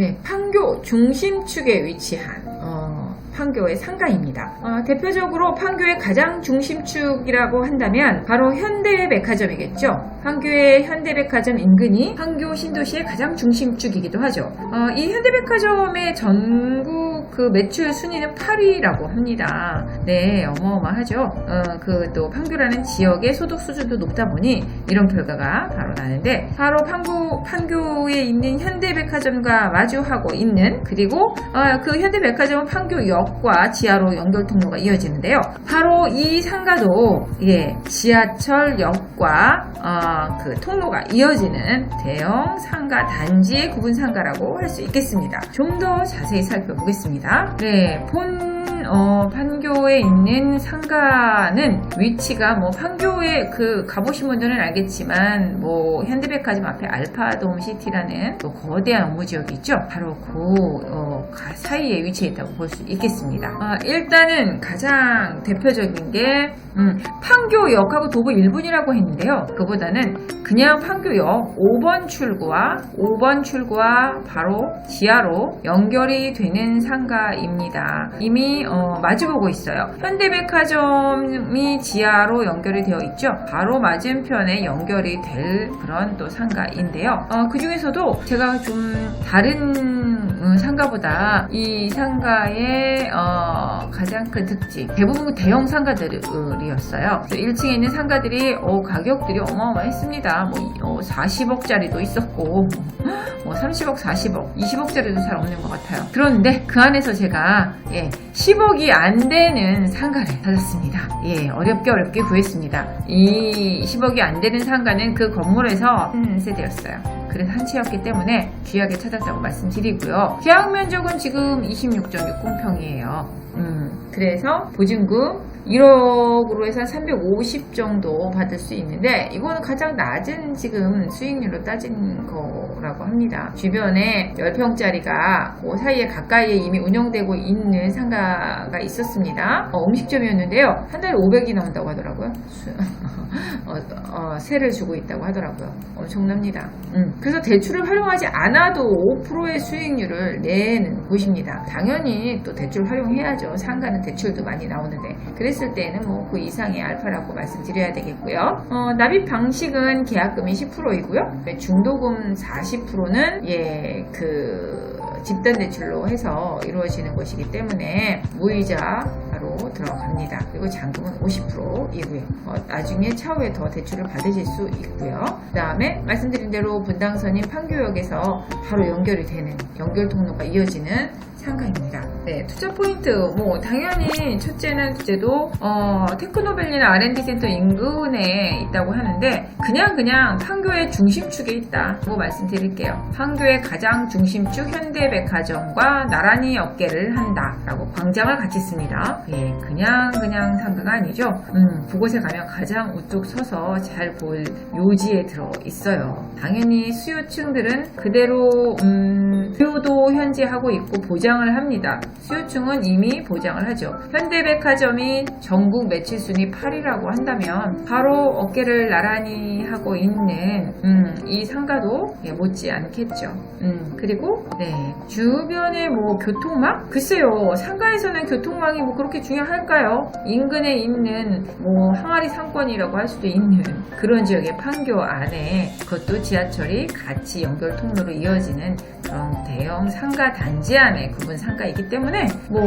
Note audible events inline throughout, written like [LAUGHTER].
네, 판교 중심축에 위치한 어, 판교의 상가입니다. 어, 대표적으로 판교의 가장 중심축이라고 한다면 바로 현대백화점이겠죠. 판교의 현대백화점 인근이 판교 신도시의 가장 중심축이기도 하죠. 어, 이 현대백화점의 전국 그 매출 순위는 8위라고 합니다. 네, 어마어마하죠. 어, 그또 판교라는 지역의 소득 수준도 높다 보니 이런 결과가 바로 나는데 바로 판교 판교에 있는 현대백화점과 마주하고 있는 그리고 어, 그 현대백화점은 판교역과 지하로 연결 통로가 이어지는데요. 바로 이 상가도 예, 지하철역과 어, 그 통로가 이어지는 대형 상가 단지의 구분 상가라고 할 수 있겠습니다. 좀 더 자세히 살펴보겠습니다. 네, 본 어, 판교에 있는 상가는 위치가 뭐 판교에 그 가보신 분들은 알겠지만 뭐 현대백화점 앞에 알파돔 시티라는 또 거대한 업무 지역이 있죠. 바로 그 어, 가- 사이에 위치해 있다고 볼 수 있겠습니다. 아, 일단은 가장 대표적인 게 음, 판교역하고 도보 1분이라고 했는데요. 그보다는 그냥 판교역 5번 출구와 5번 출구와 바로 지하로 연결이 되는 상가입니다. 이미 어, 마주보고 있어요. 현대백화점이 지하로 연결이 되어 있죠. 바로 맞은편에 연결이 될 그런 또 상가인데요. 어, 그 중에서도 제가 좀 다른 음, 상가보다 이 상가의 어, 가장 큰 특징 대부분 대형 상가들이었어요. 1층에 있는 상가들이 어, 가격들이 어마어마했습니다. 뭐 40억짜리도 있었고 뭐 30억, 40억, 20억짜리도 잘 없는 것 같아요. 그런데 그 안에서 제가 예, 10억 이 안 되는 상가를 찾았습니다. 예, 어렵게 어렵게 구했습니다. 이 10억이 안 되는 상가는 그 건물에서 한 세대였어요. 그래서 한 채였기 때문에 귀하게 찾았다고 말씀드리고요. 계약 면적은 지금 26.60평이에요. 음, 그래서 보증금 1억으로 해서 350 정도 받을 수 있는데 이거는 가장 낮은 지금 수익률로 따진 거라고 합니다. 주변에 10평짜리가 그 사이에 가까이에 이미 운영되고 있는 상가가 있었습니다. 어, 음식점이었는데요. 한 달에 500이 나온다고 하더라고요. 수- [LAUGHS] 어, 어, 세를 주고 있다고 하더라고요. 엄청납니다. 음, 그래서 대출을 활용하지 않아도 5%의 수익률을 내는 곳입니다. 당연히 또 대출 활용해야죠. 상가는 대출도 많이 나오는데. 그 랬을 때는 뭐 그 이상의 알파라고 말씀드려야 되겠고요. 어, 납입 방식은 계약금이 10%이고요. 중도금 40%는 예, 그 집단 대출로 해서 이루어지는 것이기 때문에 무이자로 들어갑니다. 그리고 잔금은 50%이고요. 어, 나중에 차후에 더 대출을 받으실 수 있고요. 그 다음에 말씀드린 대로 분당선인 판교역에서 바로 연결이 되는 연결 통로가 이어지는 상가입니다. 네, 예, 투자 포인트 뭐 당연히 첫째는 둘째도 어, 테크노밸리나 R&D 센터 인근에 있다고 하는데 그냥 그냥 판교의 중심축에 있다고 말씀드릴게요. 판교의 가장 중심축 현대백화점과 나란히 어깨를 한다라고 광장을 같이 씁니다. 예, 그냥 그냥 상가가 아니죠. 음, 그곳에 가면 가장 우뚝 서서 잘 보일 요지에 들어 있어요. 당연히 수요층들은 그대로 음, 수요도 현재 하고 있고 보장을 합니다. 수요층은 이미 보장을 하죠. 현대백화점이 전국 매출 순위 8위라고 한다면 바로 어깨를 나란히 하고 있는 음, 이 상가도 예, 못지 않겠죠. 음, 그리고 네, 주변에 뭐 교통망? 글쎄요. 상가에서는 교통망이 뭐 그렇게 중요할까요? 인근에 있는 뭐 항아리 상권이라고 할 수도 있는 그런 지역의 판교 안에 그것도 지하철이 같이 연결 통로로 이어지는 그런 대형 상가 단지 안에 구분 상가이기 때문에 뭐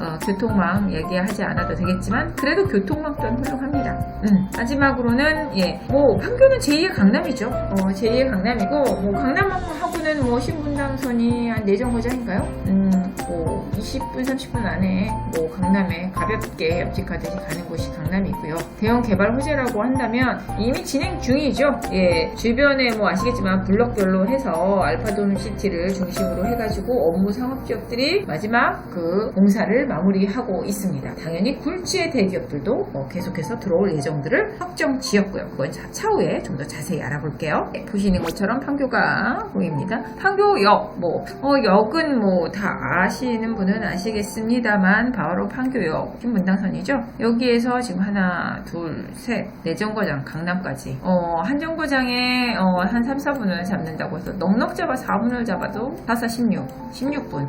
어, 교통망 얘기하지 않아도 되겠지만 그래도 교통망 또한 훌륭합니다. 음, 마지막으로는 예, 뭐 판교는 제2의 강남이죠. 어, 제2의 강남이고 뭐 강남하고는 뭐 신분당선이 한 내정거장인가요? 음, 뭐 20분 30분 안에 뭐 강남에 가볍게 옆집가듯이 가는 곳이 강남이고요. 대형 개발 호재라고 한다면 이미 진행 중이죠. 예, 주변에 뭐 아시겠지만 블럭별로 해서 알파돔 시티를 중심으로 해가지고 업무 상업 지역들이 마지막 그 공사를 마무리하고 있습니다. 당연히 굴지의 대기업들도 어, 계속해서 들어올 예정들을 확정 지었고요. 그건 자, 차후에 좀 더 자세히 알아볼게요. 예, 보시는 것처럼 판교가 보입니다. 판교역, 뭐, 어, 역은 뭐 다 아시는 분은 아시겠습니다만 바로 판교역 신분당선이죠. 여기에서 지금 하나, 둘, 셋, 네 정거장 강남까지 어, 한 정거장에 어, 한 3, 4분을 잡는다고 해서 넉넉 잡아 4분을 잡아 도 4, 4, 16, 16분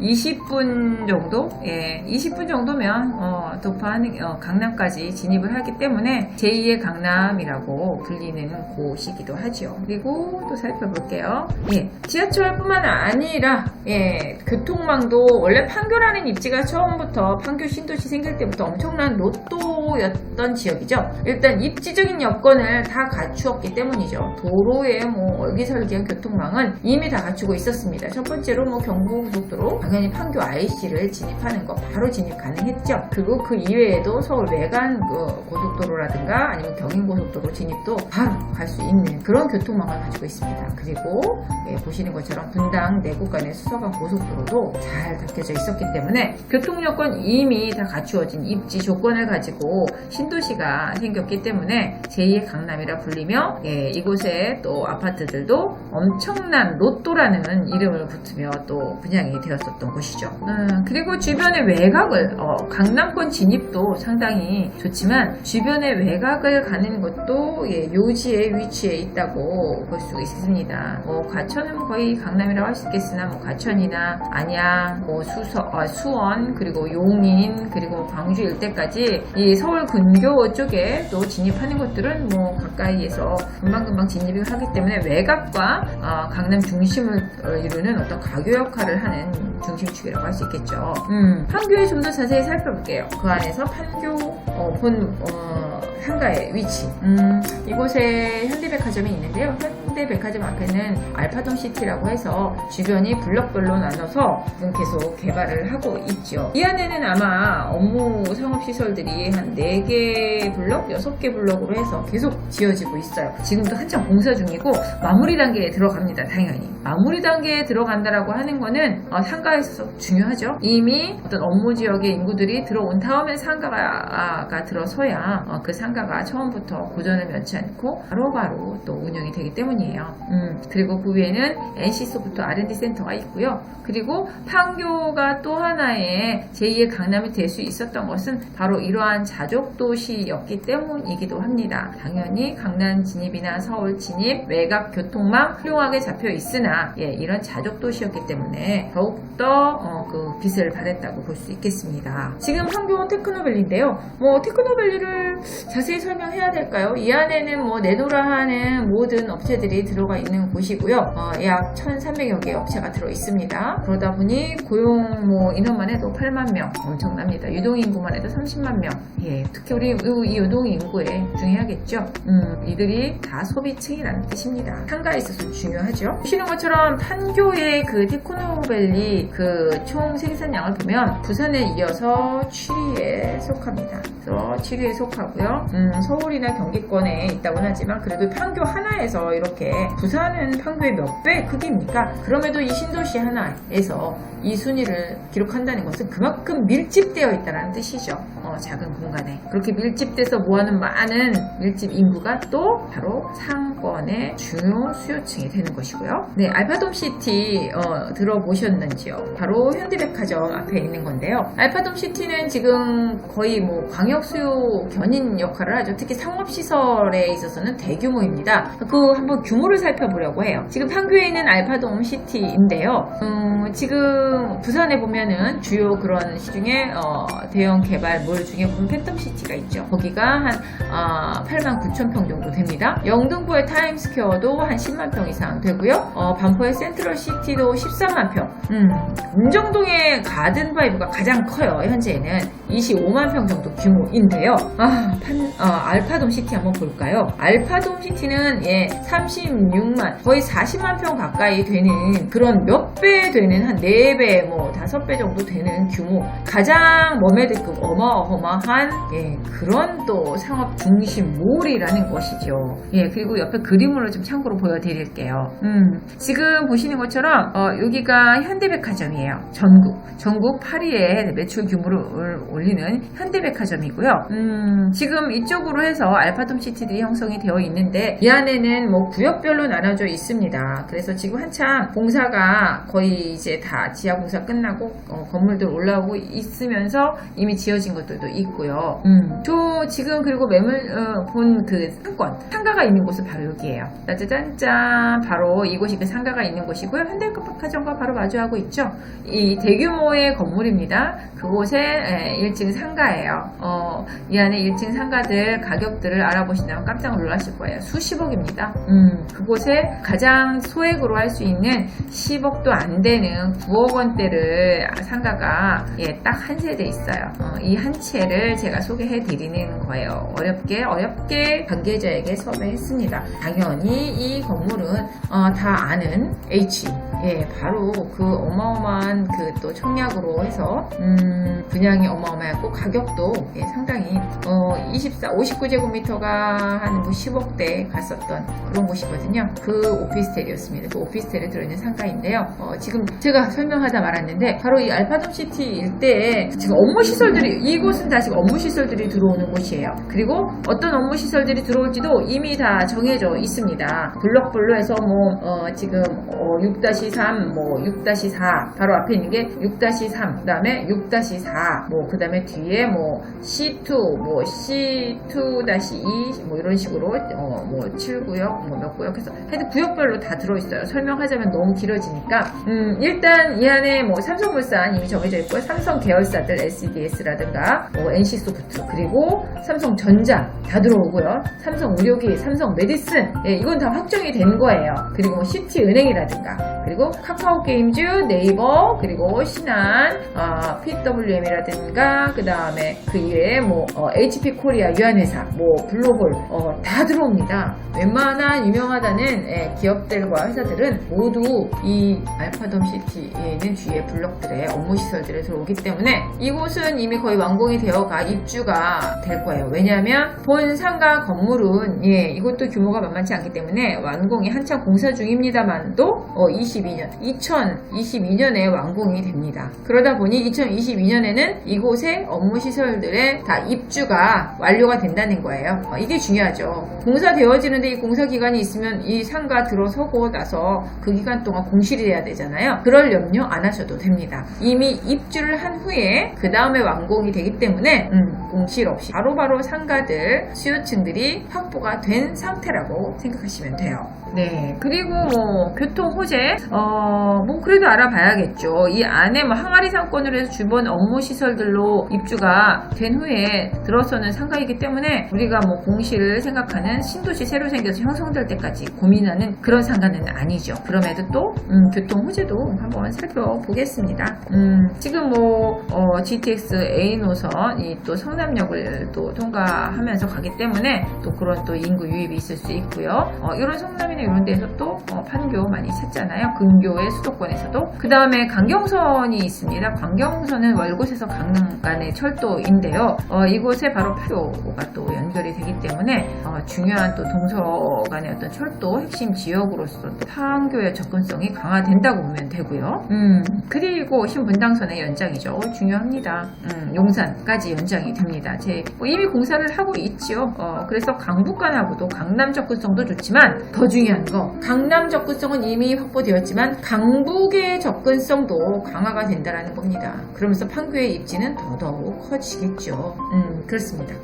20분 정도? 예, 20분 정도면 어, 도파하는 어, 강남까지 진입을 하기 때문에 제2의 강남이라고 불리는 곳이기도 하죠. 그리고 또 살펴볼게요. 예, 지하철뿐만 아니라 예, 교통망도 원래 판교라는 입지가 처음부터 판교 신도시 생길 때부터 엄청난 로또였던 지역이죠. 일단 입지적인 여건을 다 갖추었기 때문이죠. 도로에 뭐 얼기설기한 교통망은 이미 다 갖추고 있었습니다. 첫 번째로 뭐 경부고속도로 당연히 판교 IC를 진입하는 거 바로 진입 가능했죠. 그리고 그 이외에도 서울 외관 그 고속도로라든가 아니면 경인고속도로 진입도 바로 갈 수 있는 그런 교통망을 가지고 있습니다. 그리고 예, 보시는 것처럼 분당 내국 간의 수서간 고속도로도 잘 닦여져 있었기 때문에 교통 여건 이미 다 갖추어진 입지 조건을 가지고 신도시가 생겼기 때문에 제2의 강남이라 불리며 예, 이곳에 또 아파트들도 엄청난 로또라는 이름을 붙으며 또 분양이 되었었던 곳이죠. 음, 그리고 주변의 외곽을 어, 강남권 진입도 상당히 좋지만 주변의 외곽을 가는 것도 예, 요지에 위치해 있다고 볼 수 있습니다. 뭐 과천은 거의 강남이라고 할 수 있겠으나 뭐 과천이나 안양, 뭐 수서, 아, 수원 그리고 용인 그리고 광주 일대까지 이 서울 근교 쪽에 또 진입하는 것들은 뭐 가까이에서 금방금방 진입을 하기 때문에 외곽과 아, 강남 중 심을 어, 이루는 어떤 가교 역할을 하는 중심축이라고 할 수 있겠죠. 음, 판교에 좀 더 자세히 살펴볼게요. 그 안에서 판교 어, 본 어, 상가의 위치. 음, 이곳에 현대백화점이 있는데요. 현대백화점 앞에는 알파동 시티라고 해서 주변이 블럭별로 나눠서 계속 개발을 하고 있죠. 이 안에는 아마 업무 상업시설들이 한 4개 블럭, 6개 블럭으로 해서 계속 지어지고 있어요. 지금도 한참 공사 중이고 마무리 단계에 들어갑니다. 당연히. 마무리 단계에 들어간다라고 하는 거는 어, 상가에서 중요하죠. 이미 어떤 업무 지역의 인구들이 들어온 다음에 상가가 가 들어서야 어, 그 상가가 처음부터 고전을 면치 않고 바로바로 또 운영이 되기 때문이에요. 음, 그리고 그 위에는 NC소프트 R&D 센터가 있고요. 그리고 판교가 또 하나의 제2의 강남이 될 수 있었던 것은 바로 이러한 자족 도시였기 때문이기도 합니다. 당연히 강남 진입이나 서울 진입, 외곽 교통망 훌륭하게 잡혀 있으나 예, 이런 자족 도시였기 때문에 더욱더 어, 그 빛을 발했다고 볼 수 있겠습니다. 지금 판교 테크노밸리인데요. 뭐 테크노밸리를 자세히 설명해야 될까요? 이 안에는 뭐 내노라 하는 모든 업체들이 들어가 있는 곳이고요. 어, 약 1,300여 개의 업체가 들어 있습니다. 그러다 보니 고용 뭐 인원만 해도 8만 명 엄청납니다. 유동 인구만 해도 30만 명. 예, 특히 우리 이- 이 유동 인구에 중요하겠죠. 음, 이들이 다 소비층이라는 뜻입니다. 상가에 있어서 중요하죠. 보시는 것처럼 판교의 그 테크노밸리 그 총 생산량을 보면 부산에 이어서 7위에 속합니다. 그래서 7위에 속하 고요. 음, 서울이나 경기권에 있다고는 하지만 그래도 판교 하나에서 이렇게 부산은 판교의 몇 배 크기입니까? 그럼에도 이 신도시 하나에서 이 순위를 기록한다는 것은 그만큼 밀집되어 있다는 뜻이죠. 어, 작은 공간에. 그렇게 밀집돼서 모아는 많은 밀집 인구가 또 바로 상권의 중요 수요층이 되는 것이고요. 네, 알파돔시티 어, 들어보셨는지요? 바로 현대백화점 앞에 있는 건데요. 알파돔시티는 지금 거의 뭐 광역 수요 견인 역할을 하죠. 특히 상업시설에 있어서는 대규모입니다. 그 한번 규모를 살펴보려고 해요. 지금 판교에 있는 알파돔 시티인데요. 음, 지금 부산에 보면은 주요 그런 시중에 어, 대형 개발물 중에 보면 팬텀 시티가 있죠. 거기가 한 아, 8만 9천 평 정도 됩니다. 영등포의 타임스퀘어도 한 10만 평 이상 되고요. 어, 반포의 센트럴 시티도 13만 평. 음, 운정동의 가든 바이브가 가장 커요. 현재는 25만 평 정도 규모인데요. 아, 판, 어, 알파돔 시티 한번 볼까요? 알파돔 시티는 예, 36만 거의 40만 평 가까이 되는 그런 몇 배 되는 한 4배 뭐 5배 정도 되는 규모 가장 머메드급 어마어마한 예, 그런 또 상업 중심 몰이라는 것이죠. 예, 그리고 옆에 그림으로 좀 참고로 보여드릴게요. 음, 지금 보시는 것처럼 어, 여기가 현대백화점이에요. 전국 전국 8위의 매출 규모를 올리는 현대백화점이고요. 음, 지금 이쪽으로 해서 알파돔 시티들이 형성이 되어 있는데 이 안에는 뭐 구역별로 나눠져 있습니다. 그래서 지금 한참 공사가 거의 이제 다 지하 공사 끝나고 어, 건물들 올라오고 있으면서 이미 지어진 것들도 있고요. 음, 저 지금 그리고 매물 어, 본그 상권 상가가 있는 곳은 바로 여기예요. 짜자잔짠 바로 이곳이 그 상가가 있는 곳이고요. 현대백화점과 바로 마주하고 있죠. 이 대규모의 건물입니다. 그곳에 에, 1층 상가예요. 어, 이 안에 1층 상가들 가격들을 알아보시면 깜짝 놀라실 거예요. 수십억입니다. 음, 그곳에 가장 소액으로 할 수 있는 10억도 안 되는 9억 원대를 상가가 예, 딱 한 세대 있어요. 어, 이한 채를 제가 소개해 드리는 거예요. 어렵게 어렵게 관계자에게 섭외했습니다. 당연히 이 건물은 어, 다 아는 H 예, 바로 그 어마어마한 그 또 청약으로 해서 음, 분양이 어마어마했고 가격도 예, 상당히 어, 24, 59제곱미터가 한 뭐 10억대 갔었던 그런 곳이거든요. 그 오피스텔이었습니다. 그 오피스텔에 들어있는 상가인데요. 어, 지금 제가 설명하다 말았는데 바로 이 알파돔 시티 일대에 지금 업무 시설들이 이곳은 다 지금 업무 시설들이 들어오는 곳이에요. 그리고 어떤 업무 시설들이 들어올지도 이미 다 정해져 있습니다. 블럭별로 해서 뭐 어, 지금 어, 6-3, 뭐 6-4 바로 앞에 있는 게 6-3, 그다음에 6-4, 뭐 그다음에 뒤에 뭐 C2, 뭐 C2-2, 뭐 이런 식으로 어, 뭐 7구역, 뭐 몇 구역 해서 하여튼 구역별로 다 들어있어요. 설명하자면 너무 길어지니까 음, 일단 이 안에 뭐 삼성물산 이미 정해져 있고요. 삼성 계열사들 SDS라든가 뭐 NC소프트 그리고 삼성전자 다 들어오고요. 삼성 의료기, 삼성 메디슨 예, 이건 다 확정이 된 거예요. 그리고 뭐 시티은행이라든가 그리고 카카오 게임즈, 네이버 그리고 신한, 아, PWM이라든가 그 다음에 그 이외에 뭐 어, HP 코리아 유한회사, 뭐 블로볼 어, 다 들어옵니다. 웬만한 유명하다는 예, 기업들과 회사들은 모두 이 알파돔 시티에 있는 주위의 블록들의 업무 시설들에 들어오기 때문에 이곳은 이미 거의 완공이 되어가 입주가 될 거예요. 왜냐하면 본 상가 건물은 예, 이것도 규모가 만만치 않기 때문에 완공이 한참 공사 중입니다만도 어, 22년, 2022년에 완공이 됩니다. 그러다 보니 2022년에는 이곳의 업무 시설들의 다 입주가 완료가 된다는 거예요. 어, 이게 중요하죠. 공사 되어지는데 이 공사 기간이 있으면 이 상가 들어서고 나서 그 기간 동안 공실이 돼야 되잖아요. 그럴 염려 안 하셔도 됩니다. 이미 입주를 한 후에 그 다음에 완공이 되기 때문에 음, 공실 없이 바로바로 상가들 수요층들이 확보가 된 상태라고 생각하시면 돼요. 네, 그리고 뭐 교통 호재, 어, 뭐 그래도 알아봐야겠죠. 이 안에 뭐 항아리 상권으로 해서 주변 업무 시설들로 입주가 된 후에 들어서는 상가이기 때문에 우리가 뭐 공시를 생각하는 신도시 새로 생겨서 형성될 때까지 고민하는 그런 상가는 아니죠. 그럼에도 또 음, 교통 호재도 한번 살펴보겠습니다. 음, 지금 뭐 어, GTX A 노선 이 또 성남역을 또 통과하면서 가기 때문에 또 그런 또 인구 유입이 있을 수 있고요. 어, 이런 성남이 나 이런 데에서 또 어, 판교 많이 찾잖아요. 근교의 수도권에서도. 그 다음에 강경선이 있습니다. 강경선은 월곶에서 강릉 간의 철도인데요. 어, 이곳에 바로 판교가 또 연결이 되기 때문에 어, 중요한 또 동서 간의 어떤 철도 핵심 지역으로서 또 판교의 접근성이 강화된다고 보면 되고요. 음, 그리고 신분당선의 연장이죠. 중요합니다. 음, 용산까지 연장이 됩니다. 제, 뭐 이미 공사를 하고 있지요. 어, 그래서 강북 간하고도 강남 접근성도 좋지만 더 중요한 거 강남 접근성은 이미 확보되었지만 강북의 접근성도 강화가 된다는 겁니다. 그러면서 판교의 입지는 더더욱 커지겠죠. 음, 그렇습니다.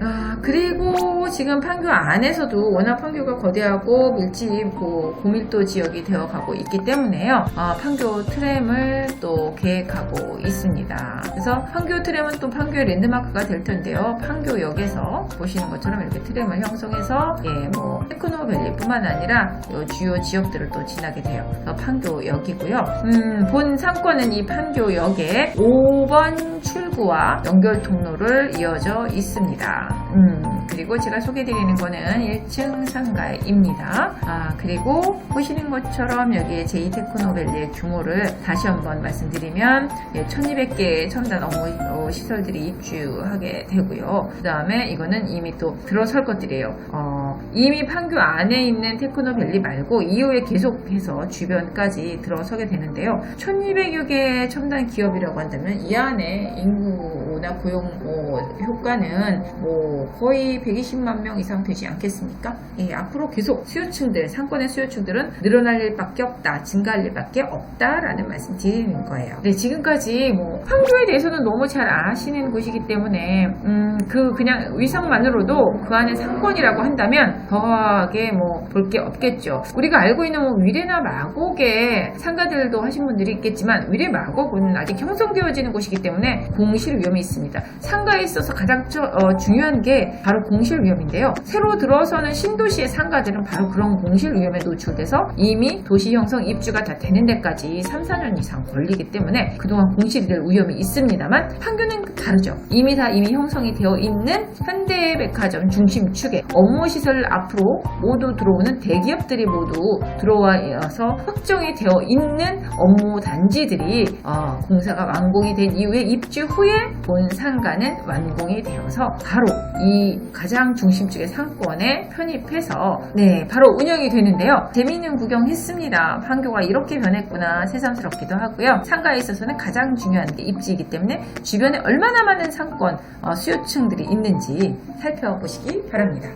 아, 그리고 지금 판교 안에서도 워낙 판교가 거대하고 밀집 고 고밀도 지역이 되어 가고 있기 때문에요. 아, 판교 트램을 또 계획하고 있습니다. 그래서 판교 트램은 또 판교의 랜드마크가 될 텐데요. 판교역에서 보시는 것처럼 이렇게 트램을 형성해서 예, 뭐 테크노밸리뿐만 아니라 요 주요 지역들을 또 지나게 돼요. 그래서 판교역이고요. 음, 본 상권은 이 판교역에 5번 출구와 연결 통로를 이어져 있습니다. 음, 그리고 제가 소개드리는 거는 1층 상가입니다. 아, 그리고 보시는 것처럼 여기에 제2테크노밸리의 규모를 다시 한번 말씀드리면 1200개의 첨단 업무 어, 시설들이 입주하게 되고요. 그 다음에 이거는 이미 또 들어설 것들이에요. 어, 이미 판교 안에 있는 테크노밸리 말고 이후에 계속해서 주변까지 들어서게 되는데요. 1200여 개의 첨단 기업이라고 한다면 이 안에 인구 나 고용 어, 효과는 뭐 거의 120만 명 이상 되지 않겠습니까? 예, 앞으로 계속 수요층들, 상권의 수요층들은 늘어날 일밖에 없다, 증가할 일밖에 없다라는 말씀 드리는 거예요. 네, 지금까지 뭐 판교에 대해서는 너무 잘 아시는 곳이기 때문에 음, 그 그냥 위상만으로도 그 안에 상권이라고 한다면 더하게 뭐 볼 게 없겠죠. 우리가 알고 있는 뭐 위례나 마곡의 상가들도 하신 분들이 있겠지만 위례 마곡은 아직 형성되어지는 곳이기 때문에 공실 위험이 있습니다. 상가에 있어서 가장 저- 어, 중요한 게 바로 공실 위험인데요. 새로 들어서는 신도시의 상가들은 바로 그런 공실 위험에 노출돼서 이미 도시 형성 입주가 다 되는 데까지 3, 4년 이상 걸리기 때문에 그동안 공실이 될 위험이 있습니다만 판교는 다르죠. 이미 다 이미 형성이 되어 있는 현대백화점 중심축에 업무시설 앞으로 모두 들어오는 대기업들이 모두 들어와서 확정이 되어 있는 업무 단지들이 어, 공사가 완공이 된 이후에 입주 후에 본 상가는 완공이 되어서 바로 이 가장 중심축의 상권에 편입해서 네 바로 운영이 되는데요. 재미있는 구경했습니다. 판교가 이렇게 변했구나 새삼스럽기도 하고요. 상가에 있어서는 가장 중요한 게 입지이기 때문에 주변에 얼마나 많은 상권 어, 수요층들이 있는지 살펴보시기 바랍니다.